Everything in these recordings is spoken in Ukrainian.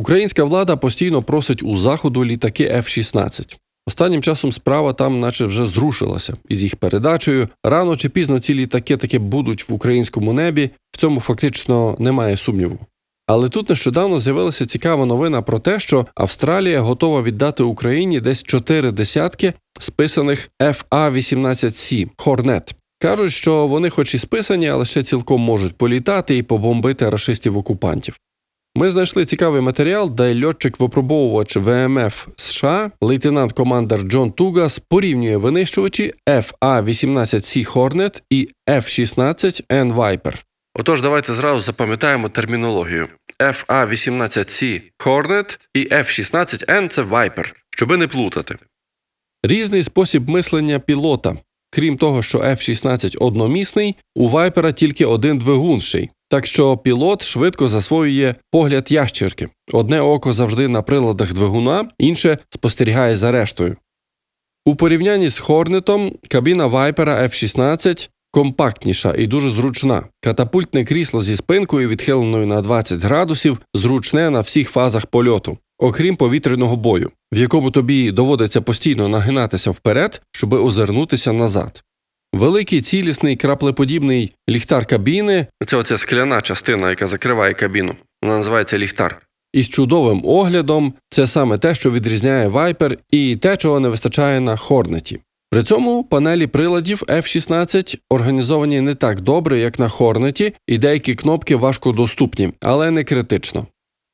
Українська влада постійно просить у заходу літаки F-16. Останнім часом справа там, наче вже зрушилася із їх передачею. Рано чи пізно ці літаки таки будуть в українському небі. В цьому фактично немає сумніву. Але тут нещодавно з'явилася цікава новина про те, що Австралія готова віддати Україні десь чотири десятки списаних FA-18C Hornet. Кажуть, що вони, хоч і списані, але ще цілком можуть політати і побомбити рашистів-окупантів. Ми знайшли цікавий матеріал, де льотчик-випробовувач ВМФ США, лейтенант-командир Джон Тугас порівнює винищувачі FA-18C Hornet і F-16N Viper. Отож, давайте зразу запам'ятаємо термінологію. FA-18C Hornet і F-16N це Viper, щоби не плутати. Різний спосіб мислення пілота. Крім того, що F-16 одномісний, у Вайпера тільки один двигунший. Так що пілот швидко засвоює погляд ящерки. Одне око завжди на приладах двигуна, інше спостерігає за рештою. У порівнянні з Хорнетом кабіна Вайпера F-16 компактніша і дуже зручна. Катапультне крісло зі спинкою, відхиленою на 20 градусів, зручне на всіх фазах польоту, окрім повітряного бою, в якому тобі доводиться постійно нагинатися вперед, щоби озирнутися назад. Великий цілісний краплеподібний ліхтар кабіни це оця скляна частина, яка закриває кабіну. Вона називається ліхтар. Із чудовим оглядом це саме те, що відрізняє Viper і те, чого не вистачає на Хорнеті. При цьому панелі приладів F-16 організовані не так добре, як на Хорнеті, і деякі кнопки важкодоступні, але не критично.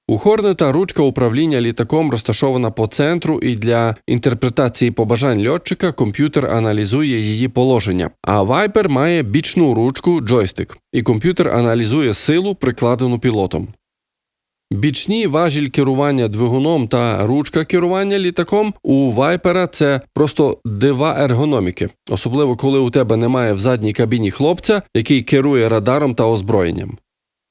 У Хорнета ручка управління літаком розташована по центру, і для інтерпретації побажань льотчика комп'ютер аналізує її положення. А Viper має бічну ручку джойстик, і комп'ютер аналізує силу, прикладену пілотом. Бічні важіль керування двигуном та ручка керування літаком у Вайпера це просто дива ергономіки, особливо коли у тебе немає в задній кабіні хлопця, який керує радаром та озброєнням.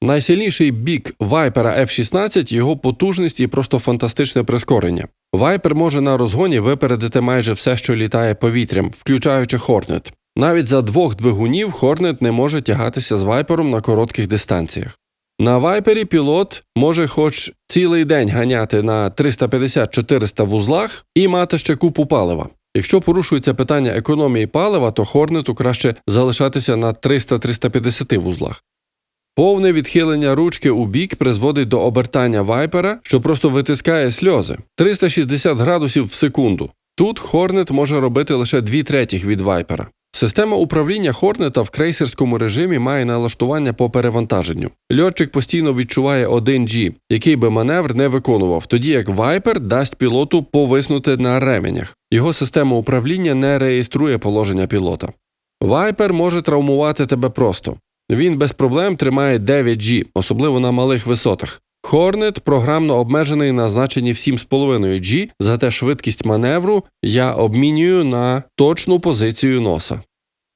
Найсильніший бік Viper F-16 його потужність і просто фантастичне прискорення. Viper може на розгоні випередити майже все, що літає повітрям, включаючи Hornet. Навіть за двох двигунів Hornet не може тягатися з Viper на коротких дистанціях. На Вайпері пілот може хоч цілий день ганяти на 350-400 вузлах і мати ще купу палива. Якщо порушується питання економії палива, то Хорнету краще залишатися на 300-350 вузлах. Повне відхилення ручки у бік призводить до обертання вайпера, що просто витискає сльози 360 градусів в секунду. Тут Хорнет може робити лише дві третіх від вайпера. Система управління Хорнета в крейсерському режимі має налаштування по перевантаженню. Льотчик постійно відчуває 1G, який би маневр не виконував, тоді як Viper дасть пілоту повиснути на ременях. Його система управління не реєструє положення пілота. Viper може травмувати тебе просто. Він без проблем тримає 9G, особливо на малих висотах. Hornet програмно обмежений на значенні в 7,5 G, зате швидкість маневру я обмінюю на точну позицію носа.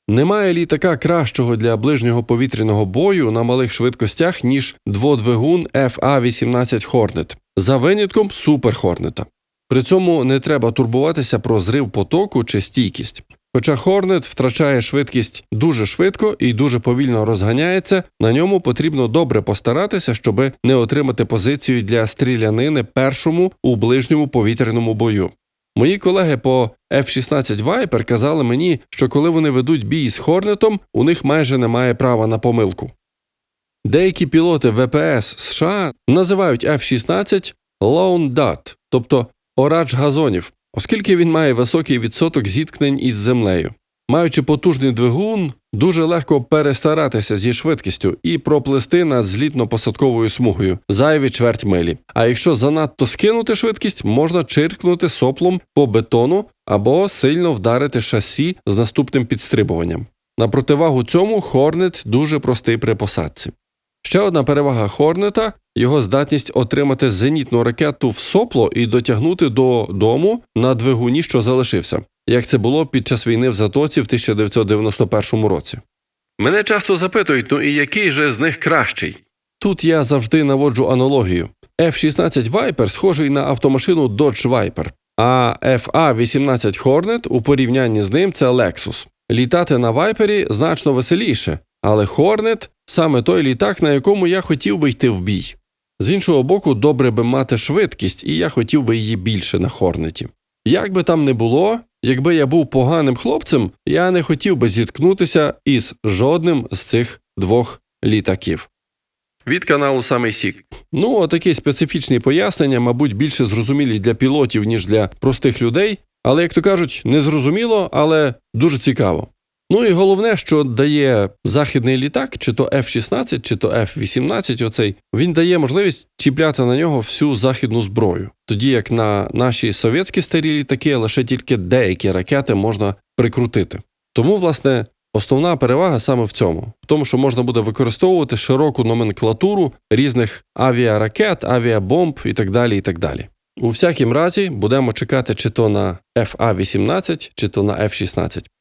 Немає літака кращого для ближнього повітряного бою на малих швидкостях, ніж дводвигун FA-18 Hornet, за винятком Супер Хорнета. При цьому не треба турбуватися про зрив потоку чи стійкість. Хоча Хорнет втрачає швидкість дуже швидко і дуже повільно розганяється, на ньому потрібно добре постаратися, щоб не отримати позицію для стрілянини першому у ближньому повітряному бою. Мої колеги по F-16 Viper казали мені, що коли вони ведуть бій з Хорнетом, у них майже немає права на помилку. Деякі пілоти ВПС США називають F-16 Lone Dot, тобто орач газонів, оскільки він має високий відсоток зіткнень із землею. Маючи потужний двигун, дуже легко перестаратися зі швидкістю і проплисти над злітно-посадковою смугою зайві чверть милі. А якщо занадто скинути швидкість, можна чиркнути соплом по бетону або сильно вдарити шасі з наступним підстрибуванням. На противагу цьому Хорнет дуже простий при посадці. Ще одна перевага Хорнета його здатність отримати зенітну ракету в сопло і дотягнути до дому на двигуні, що залишився, як це було під час війни в Затоці в 1991 році. Мене часто запитують, ну і який же з них кращий? Тут я завжди наводжу аналогію. F-16 Viper схожий на автомашину Dodge Viper, а FA-18 Hornet у порівнянні з ним це Lexus. Літати на Вайпері значно веселіше, але Hornet – саме той літак, на якому я хотів би йти в бій. З іншого боку, добре би мати швидкість, і я хотів би її більше на Хорнеті. Як би там не було, якби я був поганим хлопцем, я не хотів би зіткнутися із жодним з цих двох літаків. Від каналу Самий Сік. Ну, отакі специфічні пояснення, мабуть, більше зрозумілі для пілотів, ніж для простих людей. Але, як то кажуть, незрозуміло, але дуже цікаво. Ну і головне, що дає західний літак, чи то F-16, чи то F-18, оцей, він дає можливість чіпляти на нього всю західну зброю. Тоді як на наші совєтські старі літаки лише тільки деякі ракети можна прикрутити. Тому, власне, основна перевага саме в цьому, в тому, що можна буде використовувати широку номенклатуру різних авіаракет, авіабомб і так далі. і так далі. У всякім разі, будемо чекати чи то на FA-18, чи то на F-16.